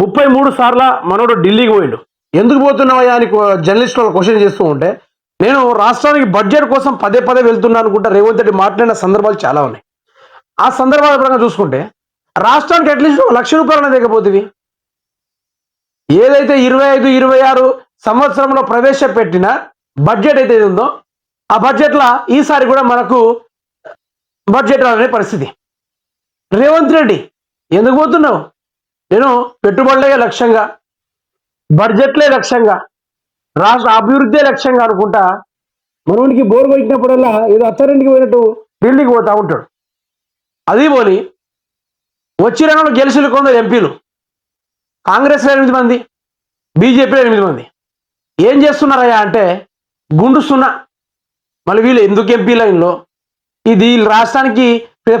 ముప్పై మూడు సార్ల మనోడు ఢిల్లీకి పోయిండు. ఎందుకు పోతున్నావయ్యా అని జర్నలిస్ట్ వాళ్ళు క్వశ్చన్ చేస్తూ ఉంటే నేను రాష్ట్రానికి బడ్జెట్ కోసం పదే పదే వెళ్తున్నా అనుకుంటా రేవంత్ రెడ్డి మాట్లాడిన సందర్భాలు చాలా ఉన్నాయి. ఆ సందర్భాల పరంగా చూసుకుంటే రాష్ట్రానికి అట్లీస్ట్ ఒక లక్ష రూపాయలు దిగపోతుంది ఏదైతే ఇరవై ఐదు ఇరవై ఆరు సంవత్సరంలో ప్రవేశపెట్టిన బడ్జెట్ అయితే ఉందో ఆ బడ్జెట్లో ఈసారి కూడా మనకు బడ్జెట్ రాలనే పరిస్థితి. రేవంత్ రెడ్డి ఎందుకు పోతున్నావు? నేను పెట్టుబడులే లక్ష్యంగా బడ్జెట్లే లక్ష్యంగా రాష్ట్ర అభివృద్ధే లక్ష్యంగా అనుకుంటా మనవునికి బోర్ కొట్టినప్పుడల్లా ఏదో అత్తారింటికి పోయినట్టు ఢిల్లీకి పోతా ఉంటాడు. అది పోని వచ్చిన వాళ్ళు గెలిచిన కొందరు ఎంపీలు. కాంగ్రెస్లో ఎనిమిది మంది బీజేపీలో ఎనిమిది మంది. ఏం చేస్తున్నారయ్యా అంటే గుండుస్తున్నా మళ్ళీ వీళ్ళు ఎందుకు ఎంపీ లైన్లో ఇది రాష్ట్రానికి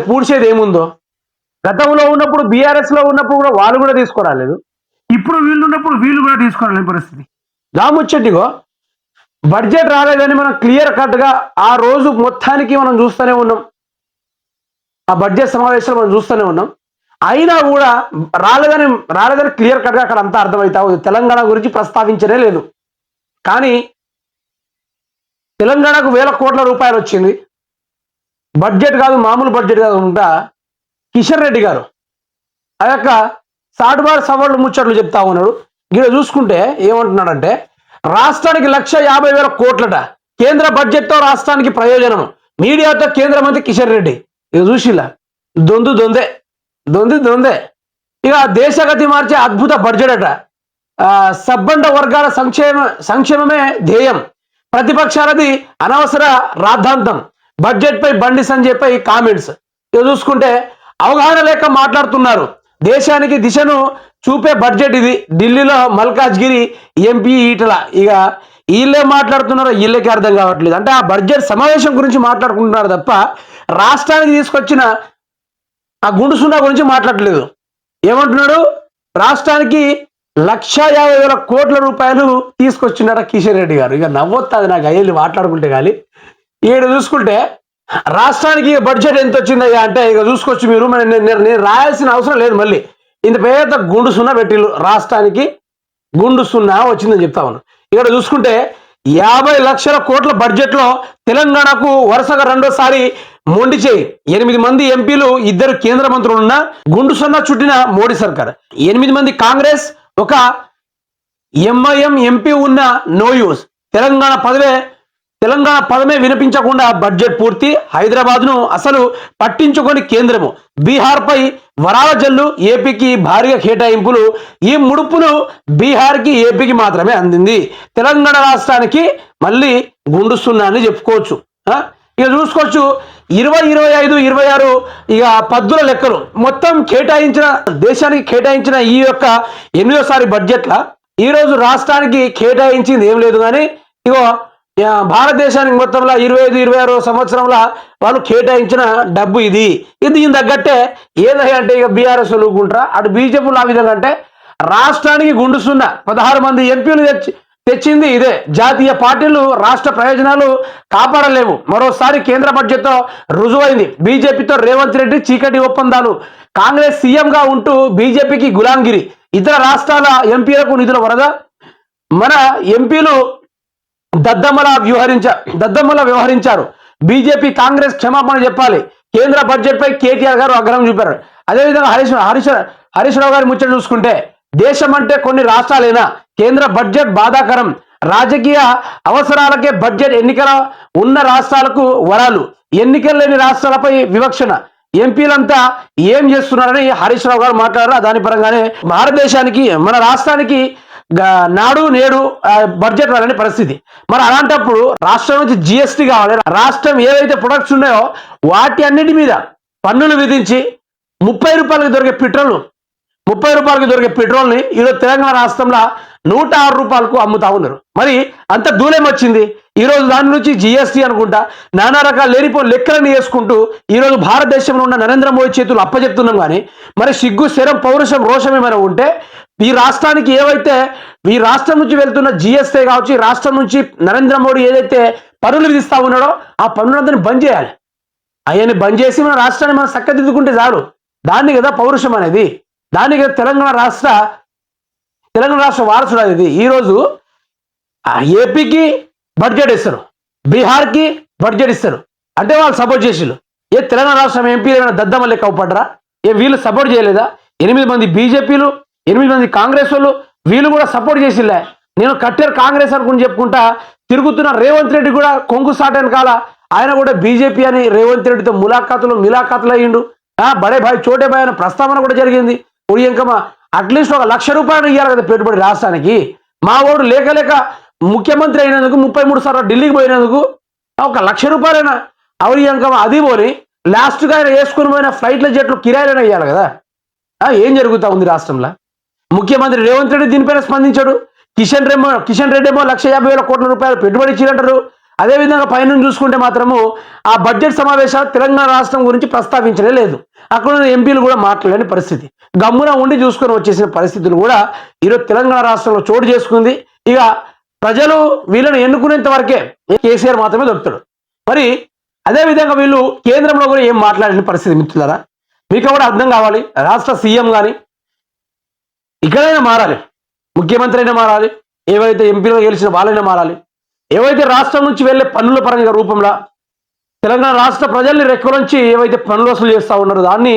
పూడ్చేది ఏముందో? గతంలో ఉన్నప్పుడు బీఆర్ఎస్లో ఉన్నప్పుడు కూడా వాళ్ళు కూడా తీసుకురాలేదు. ఇప్పుడు వీళ్ళు ఉన్నప్పుడు వీళ్ళు కూడా తీసుకురాలేని పరిస్థితి. దాముచ్చటిగో బడ్జెట్ రాలేదని మనం క్లియర్ కట్గా ఆ రోజు మొత్తానికి మనం చూస్తూనే ఉన్నాం. ఆ బడ్జెట్ సమావేశాలు మనం చూస్తూనే ఉన్నాం. అయినా కూడా రాలేదని రాలేదని క్లియర్ కట్గా అక్కడ అంతా అర్థమవుతా ఉంది. తెలంగాణ గురించి ప్రస్తావించనే లేదు. కానీ తెలంగాణకు వేల కోట్ల రూపాయలు వచ్చింది. బడ్జెట్ కాదు మామూలు బడ్జెట్ కాదు ఉంటా కిషన్ రెడ్డి గారు. ఆ యొక్క సాటుబాటు సవాళ్ళు ముచ్చట్లు చెప్తా ఉన్నాడు. ఇక్కడ చూసుకుంటే ఏమంటున్నాడంటే రాష్ట్రానికి లక్ష యాభై వేల కోట్లట కేంద్ర బడ్జెట్తో రాష్ట్రానికి ప్రయోజనం మీడియాతో కేంద్ర మంత్రి కిషన్ రెడ్డి. ఇక చూసిలా దొందు దొందే. దొంది దొందే. ఇక దేశగతి మార్చే అద్భుత బడ్జెట్ అట సబ్బండ వర్గాల సంక్షేమ సంక్షేమమే ధ్యేయం. ప్రతిపక్షాలది అనవసర రాద్ధాంతం. బడ్జెట్ పై బండి సంజయ్ పై కామెంట్స్. ఇక చూసుకుంటే అవగాహన లేక మాట్లాడుతున్నారు. దేశానికి దిశను చూపే బడ్జెట్ ఇది. ఢిల్లీలో మల్కాజ్గిరి ఎంపీ ఈటల. ఇక వీళ్ళే మాట్లాడుతున్నారో వీళ్ళకి అర్థం కావట్లేదు. అంటే ఆ బడ్జెట్ సమావేశం గురించి మాట్లాడుకుంటున్నారు తప్ప రాష్ట్రానికి తీసుకొచ్చిన ఆ గుండు సున్నా గురించి మాట్లాడలేదు. ఏమంటున్నాడు? రాష్ట్రానికి లక్ష యాభై వేల కోట్ల రూపాయలు తీసుకొచ్చినారా కిషన్ రెడ్డి గారు. ఇక నవ్వొస్తుంది నాకు. అయ్యేళ్ళు మాట్లాడుకుంటే కానీ ఈడ చూసుకుంటే రాష్ట్రానికి బడ్జెట్ ఎంత వచ్చిందయ్యా అంటే ఇక చూసుకోవచ్చు మీరు నేను- రాయాల్సిన అవసరం లేదు మళ్ళీ. ఇంత పేద గుండు సున్నా పెట్టిల్లు రాష్ట్రానికి గుండు సున్నా వచ్చిందని చెప్తా ఉన్నాను ఇక్కడ చూసుకుంటే యాభై లక్షల కోట్ల బడ్జెట్లో తెలంగాణకు వరుసగా రెండోసారి మొండి చేయి. ఎనిమిది మంది ఎంపీలు ఇద్దరు కేంద్ర మంత్రులు ఉన్న గుండు సున్నా చుట్టిన మోడీ సర్కార్. ఎనిమిది మంది కాంగ్రెస్ ఒక ఎంఐఎం ఎంపీ ఉన్న నో యూస్. తెలంగాణ పదవే తెలంగాణ పదమే వినిపించకుండా బడ్జెట్ పూర్తి. హైదరాబాద్ను అసలు పట్టించుకొని కేంద్రము. బీహార్ పై వరాల జల్లు ఏపీకి భారీగా కేటాయింపులు. ఈ ముడుపులు బీహార్కి ఏపీకి మాత్రమే అందింది. తెలంగాణ రాష్ట్రానికి మళ్ళీ గుండుస్తున్నా అని చెప్పుకోవచ్చు ఇక చూసుకోవచ్చు. ఇరవై ఇరవై ఐదు ఇరవై ఆరు ఇక పద్దుల లెక్కలు. మొత్తం కేటాయించిన దేశానికి కేటాయించిన ఈ యొక్క ఎనిమిదోసారి బడ్జెట్ల ఈరోజు రాష్ట్రానికి కేటాయించింది ఏం లేదు కానీ ఇగో భారతదేశానికి మొత్తంలో ఇరవై ఐదు ఇరవై ఆరో సంవత్సరంలో వాళ్ళు కేటాయించిన డబ్బు ఇది. ఇది దీని తగ్గట్టే ఏదై అంటే ఇక బీఆర్ఎస్ ఊరుకుంటారా అటు బీజేపీలు ఆ విధంగా అంటే రాష్ట్రానికి గుండుస్తున్న పదహారు మంది ఎంపీలు తెచ్చి తెచ్చింది ఇదే. జాతీయ పార్టీలు రాష్ట్ర ప్రయోజనాలు కాపాడలేవు. మరోసారి కేంద్ర బడ్జెట్తో రుజువైంది. బీజేపీతో రేవంత్ రెడ్డి చీకటి ఒప్పందాలు. కాంగ్రెస్ సీఎంగా ఉంటూ బీజేపీకి గులాంగిరి. ఇతర రాష్ట్రాల ఎంపీలకు నిధుల వరద. మన ఎంపీలు దద్దమ్మలా వ్యవహరించ దద్దమ్మలా వ్యవహరించారు. బీజేపీ కాంగ్రెస్ క్షమాపణ చెప్పాలి. కేంద్ర బడ్జెట్ పై కేటీఆర్ గారు ఆగ్రహం చూపారు. అదేవిధంగా హరీష్ హరీష్ హరీష్ రావు గారి ముచ్చట చూసుకుంటే దేశం అంటే కొన్ని రాష్ట్రాలైనా? కేంద్ర బడ్జెట్ బాధాకరం. రాజకీయ అవసరాలకే బడ్జెట్ ఎన్నికల ఉన్న రాష్ట్రాలకు వరాలు. ఎన్నికలు లేని రాష్ట్రాలపై వివక్షణ. ఎంపీలంతా ఏం చేస్తున్నారని హరీష్ రావు గారు మాట్లాడారు. దాని పరంగానే భారతదేశానికి మన రాష్ట్రానికి నాడు నేడు బడ్జెట్ రాలని పరిస్థితి. మరి అలాంటప్పుడు రాష్ట్రం నుంచి జిఎస్టీ కావాలి. రాష్ట్రం ఏవైతే ప్రొడక్ట్స్ ఉన్నాయో వాటి అన్నిటి మీద పన్నులు విధించి ముప్పై రూపాయలకు దొరికే పెట్రోల్ ముప్పై రూపాయలకు దొరికే పెట్రోల్ని ఈరోజు తెలంగాణ రాష్ట్రంలో నూట ఆరు రూపాయలకు అమ్ముతా ఉన్నారు. మరి అంత దూరం వచ్చింది. ఈరోజు దాని నుంచి జిఎస్టీ అనుకుంటా నానా రకాల లేనిపో లెక్కలను వేసుకుంటూ ఈరోజు భారతదేశంలో ఉన్న నరేంద్ర మోడీ చేతులు అప్పచెప్తున్నాం కానీ మరి సిగ్గు శరం పౌరుషం రోషం ఏమైనా ఉంటే ఈ రాష్ట్రానికి ఏవైతే ఈ రాష్ట్రం నుంచి వెళ్తున్న జిఎస్టీ కావచ్చు ఈ రాష్ట్రం నుంచి నరేంద్ర మోడీ ఏదైతే పనులు విధిస్తా ఉన్నాడో ఆ పనులందరినీ బంద్ చేయాలి. అవన్నీ బంద్ చేసి మన రాష్ట్రాన్ని మనం చక్కదిద్దుకుంటే చాలు. దాన్ని కదా పౌరుషం అనేది. దాన్ని కదా తెలంగాణ రాష్ట్ర తెలంగాణ రాష్ట్ర వారసుడు అది ఈరోజు ఆ ఏపీకి బడ్జెట్ ఇస్తారు. బీహార్కి బడ్జెట్ ఇస్తారు. అంటే వాళ్ళు సపోర్ట్ చేసిళ్ళు. ఏ తెలంగాణ రాష్ట్రం ఎంపీలు ఏమైనా దద్దమ్మ లెక్క ఏ వీళ్ళు సపోర్ట్ చేయలేదా? ఎనిమిది మంది బీజేపీలు ఎనిమిది మంది కాంగ్రెస్ వాళ్ళు వీళ్ళు కూడా సపోర్ట్ చేసిలే నేను కట్టారు కాంగ్రెస్ అనుకుని చెప్పుకుంటా తిరుగుతున్న రేవంత్ రెడ్డి కూడా కొంగు సాటైన కాల ఆయన కూడా బీజేపీ అని రేవంత్ రెడ్డితో ములాఖాతులు మిలాఖాతులు అయ్యిండు. ఆ, బడే భాయ్ చోటే భాయ్ అనే ప్రస్తావన కూడా జరిగింది. ఇప్పుడు అట్లీస్ట్ ఒక లక్ష రూపాయలు ఇవ్వాలి కదా పెట్టుబడి రాష్ట్రానికి. మా ఓడు లేక లేక ముఖ్యమంత్రి అయినందుకు ముప్పై మూడు సార్లు ఢిల్లీకి పోయినందుకు ఒక లక్ష రూపాయలైనా. అవరి అంకం అది పోని లాస్ట్గా ఆయన వేసుకుని పోయిన ఫ్లైట్ల జట్లు కిరాయిలైనా ఇవ్వాలి కదా. ఏం జరుగుతా ఉంది రాష్ట్రంలో? ముఖ్యమంత్రి రేవంత్ రెడ్డి దీనిపైన స్పందించాడు. కిషన్ రెడ్డి కిషన్ రెడ్డి ఏమో లక్ష యాభై వేల కోట్ల రూపాయలు పెట్టుబడి ఇచ్చినట్టారు అదేవిధంగా పైన చూసుకుంటే మాత్రము ఆ బడ్జెట్ సమావేశాలు తెలంగాణ రాష్ట్రం గురించి ప్రస్తావించలే లేదు. అక్కడ ఉన్న ఎంపీలు కూడా మాట్లాడలేని పరిస్థితి. గమ్మున ఉండి చూసుకొని వచ్చేసిన పరిస్థితులు కూడా ఈరోజు తెలంగాణ రాష్ట్రంలో చోటు చేసుకుంది. ఇక ప్రజలు వీళ్ళని ఎన్నుకునేంత వరకే కేసీఆర్ మాత్రమే దొరుకుతాడు. మరి అదేవిధంగా వీళ్ళు కేంద్రంలో కూడా ఏం మాట్లాడిన పరిస్థితి మిత్రులారా? మీకు కూడా అర్థం కావాలి. రాష్ట్ర సీఎం కానీ ఇక్కడైనా మారాలి. ముఖ్యమంత్రి అయినా మారాలి. ఏవైతే ఎంపీలు గెలిచిన వాళ్ళైనా మారాలి. ఏవైతే రాష్ట్రం నుంచి వెళ్ళే పన్నుల పరంగా రూపంలో తెలంగాణ రాష్ట్ర ప్రజల్ని రెక్కలోంచి ఏవైతే పనులు వసూలు చేస్తూ ఉన్నారో దాన్ని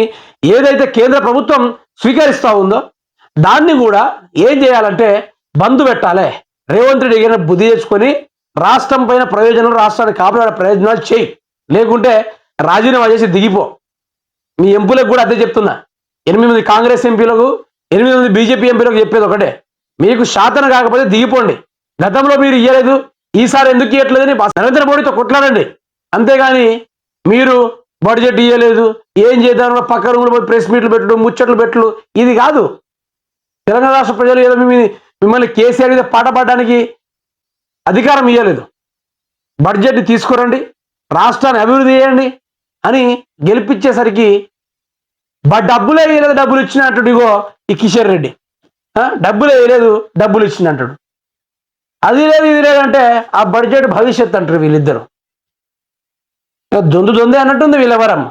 ఏదైతే కేంద్ర ప్రభుత్వం స్వీకరిస్తూ ఉందో దాన్ని కూడా ఏం చేయాలంటే బంధు పెట్టాలి. రేవంత్ రెడ్డి గారిని బుద్ధి చేసుకొని రాష్ట్రం పైన ప్రయోజనం రాష్ట్రాన్ని కాపాడే ప్రయోజనాలు చేయి. లేకుంటే రాజీనామా చేసి దిగిపో. మీ ఎంపీలకు కూడా అదే చెప్తున్నా. ఎనిమిది మంది కాంగ్రెస్ ఎంపీలకు ఎనిమిది మంది బీజేపీ ఎంపీలకు చెప్పేది ఒకటే. మీకు శాతన కాకపోతే దిగిపోండి. గతంలో మీరు ఇయ్యలేదు. ఈసారి ఎందుకు ఇవ్వట్లేదని నరేంద్ర మోడీతో కొట్లాడండి. అంతేగాని మీరు బడ్జెట్ ఇవ్వలేదు ఏం చేద్దామన్నా పక్క రూములు పోయి ప్రెస్ మీట్లు పెట్టడం ముచ్చట్లు పెట్టలు ఇది కాదు. తెలంగాణ రాష్ట్ర ప్రజలు ఏదో మిమ్మల్ని మిమ్మల్ని కేసీఆర్ మీద పాట పాడడానికి అధికారం ఇవ్వలేదు బడ్జెట్ తీసుకురండి. రాష్ట్రాన్ని అభివృద్ధి చేయండి అని గెలిపించేసరికి డబ్బులే వేయలేదు డబ్బులు ఇచ్చినట్టు ఇగో ఈ కిషోర్ రెడ్డి. ఆ, డబ్బులే వేయలేదు డబ్బులు అంటాడు. అది లేదు ఇది లేదంటే ఆ బడ్జెట్ భవిష్యత్ అంటారు వీళ్ళిద్దరు. దొందు దొందే అన్నట్టుంది వీళ్ళెవరమ్మ